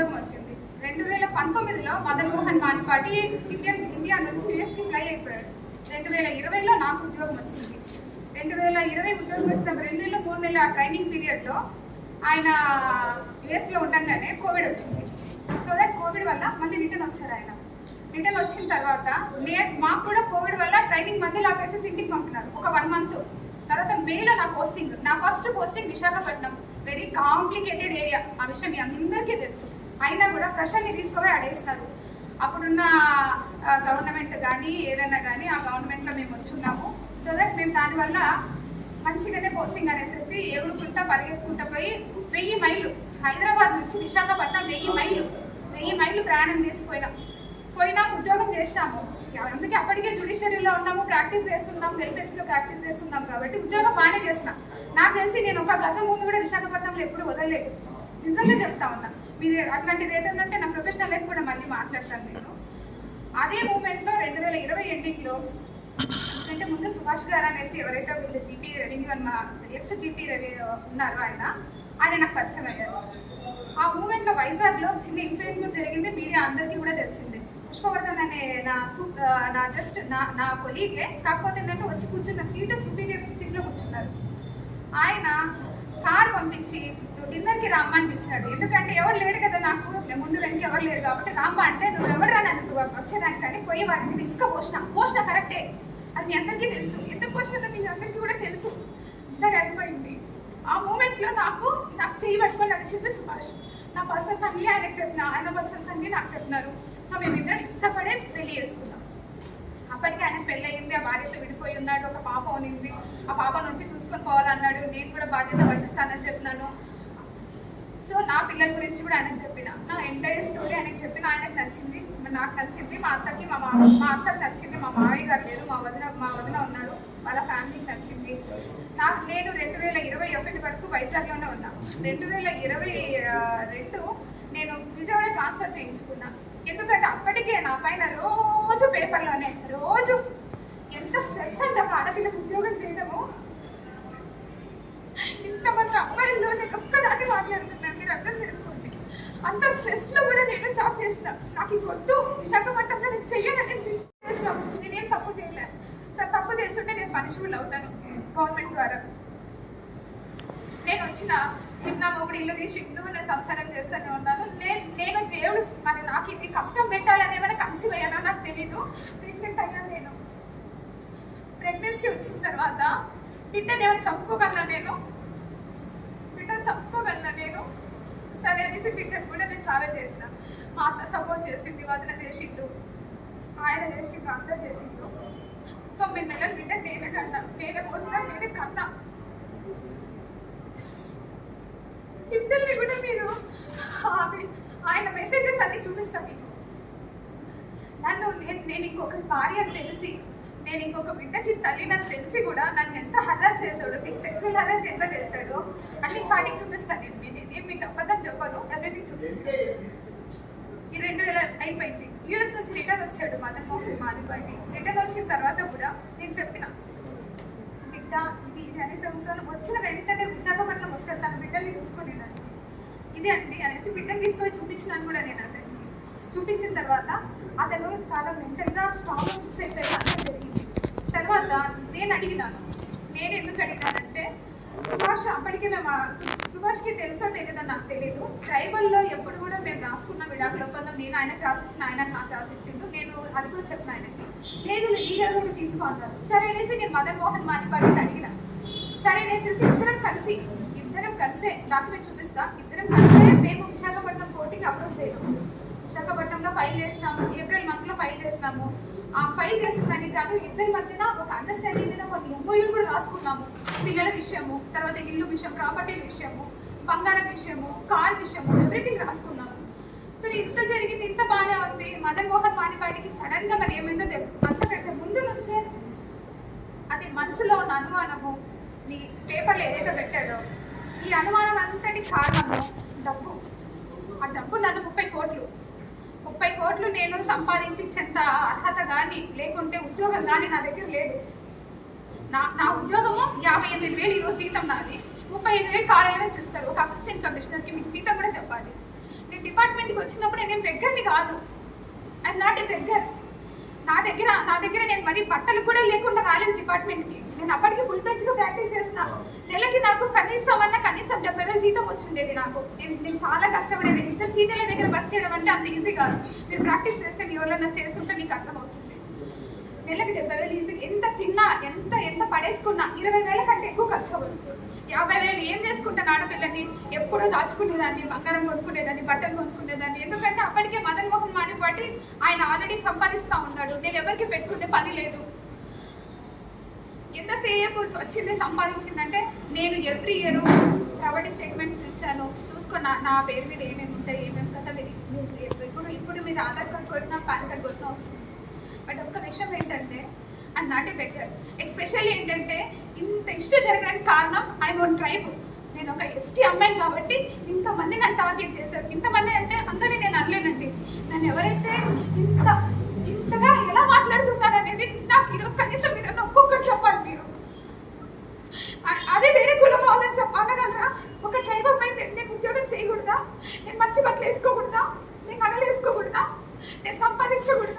ఉద్యోగం వచ్చింది. రెండు వేల పంతొమ్మిదిలో మదన్ మోహన్ మాన్పాటి ఇండియన్ ఇండియా నుంచి యుఎస్కి ఫ్లై అయిపోయాడు. రెండు వేల ఇరవైలో నాకు ఉద్యోగం వచ్చింది. రెండు వేల ఇరవై ఉద్యోగం వచ్చిన రెండు నెలలు మూడు నెలల ట్రైనింగ్ పీరియడ్లో ఆయన యుఎస్లో ఉండగానే కోవిడ్ వచ్చింది. సో దట్ కోవిడ్ వల్ల మళ్ళీ రిటర్న్ వచ్చారు ఆయన. రిటర్న్ వచ్చిన తర్వాత నే మాకు కూడా కోవిడ్ వల్ల ట్రైనింగ్ మధ్యలో ఆపేసి ఇంటికి పంపినారు. ఒక వన్ మంత్ తర్వాత మేలో నా పోస్టింగ్ నా first posting Visakhapatnam. Very complicated area ఆ విషయం మీ అందరికీ తెలుసు. అయినా కూడా ఫ్రెషర్ని తీసుకుపోయి ఆడేస్తారు. అప్పుడున్న గవర్నమెంట్ కానీ ఏదైనా కానీ ఆ గవర్నమెంట్లో మేము వచ్చి ఉన్నాము. సో దట్ మేము దానివల్ల మంచిగానే పోస్టింగ్ అనేసి ఎగురుకుంటా పరిగెత్తుకుంటా పోయి వెయ్యి మైళ్ళు హైదరాబాద్ నుంచి విశాఖపట్నం వెయ్యి మైళ్ళు వెయ్యి మైళ్ళు ప్రయాణం చేసిపోయినాం పోయినా. ఉద్యోగం చేసినాము. అందుకే అప్పటికే జుడిషియరీలో ఉన్నాము ప్రాక్టీస్ చేస్తున్నాం వెల్ఫెట్స్గా ప్రాక్టీస్ చేస్తున్నాం కాబట్టి ఉద్యోగం బాగానే చేసిన నాకు తెలిసి నేను ఒక గజం భూమి కూడా విశాఖపట్నంలో ఎప్పుడు వదలలేదు. నిజంగా చెప్తా ఉన్నా. మీరు అట్లాంటిది ఏదైనా ఉంటే నా ప్రొఫెషనల్ లైఫ్ కూడా మళ్ళీ మాట్లాడతాను నేను. అదే మూమెంట్లో రెండు వేల ఇరవై ఎండింగ్లో అంటే ముందు సుభాష్ గారు అనేసి ఎవరైతే వీళ్ళు జీపీ రెవెన్యూ అన్న ఎక్స్ జీపీ రెవెన్యూ ఉన్నారో ఆయన ఆయన నాకు పరిచయం అయ్యారు. ఆ మూమెంట్లో వైజాగ్లో చిన్న ఇన్సిడెంట్ కూడా జరిగింది. మీడియా అందరికీ కూడా తెలిసిందే. పుష్పవర్ధన్ అనే నా సు- నా జస్ట్ నా నా కొలీగే కాకపోతే ఏంటంటే వచ్చి కూర్చున్న సీట్ సుపీరియర్ సీట్లో కూర్చున్నారు. ఆయన కార్ పంపించి నువ్వు డిన్నర్కి రామ్మా అని ఎందుకంటే ఎవరు లేడు కదా నాకు. నేను ముందు వెనక ఎవరు లేరు కాబట్టి రామ్మా అంటే నువ్వు ఎవరు రా నన్ను వచ్చేదానికి కానీ పోయి వారికి తీసుకుపోసిన. పోసిన పోసిన కరెక్టే. అది మీ అందరికీ తెలుసు. ఎందుకు పోసిన మీ అందరికీ కూడా తెలుసు. సరే అయిపోయింది. ఆ మూమెంట్లో నాకు నాకు చేయి పట్టుకొని నడిచింది సుభాష్. నా పర్సన్స్ అన్నీ ఆయనకు చెప్పిన ఆయన పర్సన్స్ అన్నీ నాకు చెప్పినారు. సో మేమిద్దరం ఇష్టపడే పెళ్ళి చేసుకున్నాం. అప్పటికే ఆయన పెళ్ళయింది ఆ భార్యతో విడిపోయి ఉన్నాడు ఒక పాప ఉన్నింది ఆ పాప నుంచి చూసుకొని పోవాలన్నాడు. నేను కూడా బాధ్యత వహిస్తానని చెప్పినాను. సో నా పిల్లల గురించి కూడా ఆయనకు చెప్పిన. నా ఎంటైర్ స్టోరీ ఆయనకు చెప్పిన ఆయనకు నచ్చింది. నాకు నచ్చింది. మా అత్తకి మా మామ మా అత్తకి నచ్చింది. మా మావయ్య గారు లేరు మా వదిన మా వదిన ఉన్నారు. వాళ్ళ ఫ్యామిలీకి నచ్చింది. నాకు నేను రెండు వేల ఇరవై ఒకటి వరకు వైజాగ్లోనే ఉన్నా. రెండు వేల ఇరవై రెండు నేను విజయవాడ ట్రాన్స్ఫర్ చేయించుకున్నా. ఎందుకంటే అప్పటికే నా పైన రోజు పేపర్లోనే రోజు ఎంత స్ట్రెస్ అంటే ఒక ఉద్యోగం చేయడము. ఇంతమంది అమ్మాయిల్లో నేను ఒక్కదాన్ని మాట్లాడుతున్నాను మీరు అర్థం చేసుకోండి. అంత స్ట్రెస్లో కూడా నేను జాబ్ చేస్తా. నాకు ఈ వద్దు విశాఖపట్నంలో నేను చెయ్యనని చేసినాం నేనేం తప్పు చేయలేదు సార్ తప్పు చేస్తుంటే నేను పనిష్మెంట్ అవుతాను గవర్నమెంట్ ద్వారా. నేను వచ్చిన నా మొగుడు ఇల్లు తీసి నువ్వు నేను సంసారం చేస్తూనే ఉన్నాను. నేను నేను దేవుడు మరి నాకు ఇది కష్టం పెట్టాలని ఏమైనా కన్సీవ్ అయ్యానో నాకు తెలీదు ప్రెగ్నెంట్ అయ్యాను నేను. ప్రెగ్నెన్సీ వచ్చిన తర్వాత బిడ్డని ఏమైనా చంపుకోగలనా నేను. బిడ్డ చంపుకోగలనా నేను. సరే అనేసి బిడ్డను కూడా నేను ట్రావెల్ చేసిన. మా అత్త సపోర్ట్ చేసింది వదిన చేసిండు. ఆయన చేసిండు అంతా చేసిండు. తొమ్మిది నెలలు బిడ్డ నేనే కన్నా నేనే పోసిన నేనే కన్నా. ఇద్దరిని కూడా మీరు ఆయన మెసేజెస్ అన్ని చూపిస్తాను మీకు. నేను ఇంకొకరి ఇంకొక భార్య అని తెలిసి నేను ఇంకొక బిడ్డకి తల్లి నన్ను తెలిసి కూడా నన్ను ఎంత హరాస్ చేశాడు మీకు సెక్సువల్ హరాస్ ఎంత చేశాడు అన్ని చాటింగ్ చూపిస్తాను నేను. మీ- నేను మీకు అబద్ధం చెప్పను ఎవ్రీథింగ్ చూపిస్తాను. ఈ రెండు వేల అయిపోయింది. యూఎస్ నుంచి రిటర్న్ వచ్చాడు మదన్ మోహన్ మాదిపాటి రిటర్న్ వచ్చిన తర్వాత కూడా నేను చెప్పిన బిడ్డ ఇది ఇది సంవత్సరాలు వచ్చిన వెంటనే విశాఖపట్నం వచ్చాడు తన బిడ్డల్ని తీసుకొని ఇది అండి అనేసి బిడ్డని తీసుకొని చూపించినాను కూడా నేను అంటే చూపించిన తర్వాత అతను చాలా మెంటల్గా స్ట్రాంగ్గా ఫిక్స్ అయిపోయాడు జరిగింది. తర్వాత నేను అడిగినాను నేను ఎందుకు అడిగానంటే సుభాష్ అప్పటికే మేము సుభాష్కి తెలుసో తెలియదో నాకు తెలియదు ట్రైబల్లో ఎప్పుడు కూడా మేము రాసుకున్న విడాకుల ఒప్పందం నేను ఆయనకు రాసిచ్చిన ఆయన నాకు రాసిచ్చిండు. నేను అది కూడా చెప్పిన ఆయనకి. లేదు లీగల్ కూడా తీసుకో అన్నారు సరే అనేసి నేను మదన్ మోహన్ మానిపాటిని అడిగిన. సరే అనేసి ఇద్దరం కలిసి ఇద్దరం కలిసే డాక్యుమెంట్ చూపిస్తా. ఇద్దరం కలిసే మేము విశాఖపట్నం కోర్టుకి అప్రోచ్ అయ్యాము విశాఖపట్నంలో ఫైల్ చేసినాము ఏప్రిల్ మంత్లో ఫైల్ చేసినాము ఆ ఫైల్ చేసిన దానికి గాను ఇద్దరి మధ్యన ఒక అండర్స్టాండింగ్ మీద కొన్ని ఎంఓయూలు కూడా రాసుకున్నాము. పిల్లల విషయము తర్వాత ఇల్లు విషయం ప్రాపర్టీ విషయము బంగారం విషయము కార్ విషయము ఎవ్రీథింగ్ రాసుకున్నాము. సరే ఇంత జరిగింది ఇంత బాగానే ఉంది. మదన్ మోహన్ మానిపాటికి సడన్గా మరి ఏమైందో తెలియదు అంతకంటే ముందు నుంచే అది మనసులో ఉన్న అనుమానము మీ పేపర్లో ఏదైతే పెట్టాడో ఈ అనుమానం అంతటి కారణము డబ్బు. ఆ డబ్బు నన్ను ముప్పై కోట్లు. కోట్లు నేను సంపాదించి చెంత అర్హత కానీ లేకుంటే ఉద్యోగం కానీ నా దగ్గర లేదు. నా నా ఉద్యోగము యాభై ఎనిమిది వేలు ఈరోజు జీతం నాది. ముప్పై ఐదు వేలు కార్ అలవెన్స్ ఇస్తారు. ఒక అసిస్టెంట్ కమిషనర్కి మీకు జీతం కూడా చెప్పాలి. నేను డిపార్ట్మెంట్కి వచ్చినప్పుడు నేను దగ్గరని కాదు. అండ్ నాట్ దగ్గర నా దగ్గర నా దగ్గర నేను మరీ బట్టలు కూడా లేకుండా రాలేదు డిపార్ట్మెంట్కి నేను అప్పటికి ఫుల్గా ప్రాక్టీస్ చేసిన నెలకి నాకు కనీసం అన్న కనీసం డెబ్బై వేలు జీతం వచ్చిండేది నాకు. నేను నేను చాలా కష్టపడేది. ఇద్దరు సీనియర్ల దగ్గర వర్క్ చేయడం అంటే అంత ఈజీ కాదు. మీరు ప్రాక్టీస్ చేస్తే మీ ఎవరైనా చేస్తుంటే మీకు అర్థమవుతుంది. నెలకి డెబ్బై వేలు ఈజీ ఎంత తిన్నా ఎంత ఎంత పడేసుకున్నా ఇరవై వేల కంటే ఎక్కువ ఖర్చు అవ్వదు. యాభై వేలు ఏం చేసుకుంటాను ఆడపిల్లని? ఎప్పుడూ దాచుకునేదాన్ని బంగారం కొనుక్కునేదాన్ని బట్టలు కొనుక్కునేదాన్ని. ఎందుకంటే అప్పటికే మదన్ మోహన్ మాని బట్టి ఆయన ఆల్రెడీ సంపాదిస్తా ఉన్నాడు. నేను ఎవరికి పెట్టుకునే పని లేదు. ఎంతసేపు వచ్చింది సంపాదించిందంటే నేను ఎవ్రీ ఇయర్ ప్రాపర్టీ స్టేట్మెంట్స్ ఇచ్చాను చూసుకో నా పేరు మీద ఏమేమి ఉంటాయి ఏమేమి కదా మీరు ఇప్పుడు ఇప్పుడు మీరు ఆధార్ కార్డ్ కొట్టినా పాన్ కార్డ్ కొట్టినా వస్తుంది. బట్ ఒక్క విషయం ఏంటంటే and not a better especially ఏంటంటే ఇంత ఇష్యూ జరగడానికి కారణం ఐ వన్ ట్రైబ్ నేను ఒక ఎస్టీ అమ్మాయి కాబట్టి ఇంతమంది నన్ను టార్గెట్ చేశారు. ఇంతమంది అంటే అందరినీ నేను అనలేనండి. నన్ను ఎవరైతే ఇంత ఇంతగా ఎలా మాట్లాడుతున్నారు అనేది నాకు ఈరోజు కనీసం మీరు ఒక్కొక్కరు చెప్పాలి మీరు అ- అదే వేరే అని చెప్పగలరా ఒక డ్రైవర్ అయితే నేను ఉద్యోగం చేయకూడదా? నేను మంచి బట్టలు వేసుకోకూడదా? నేను నగలు వేసుకోకూడదా? నేను సంపాదించకూడదా?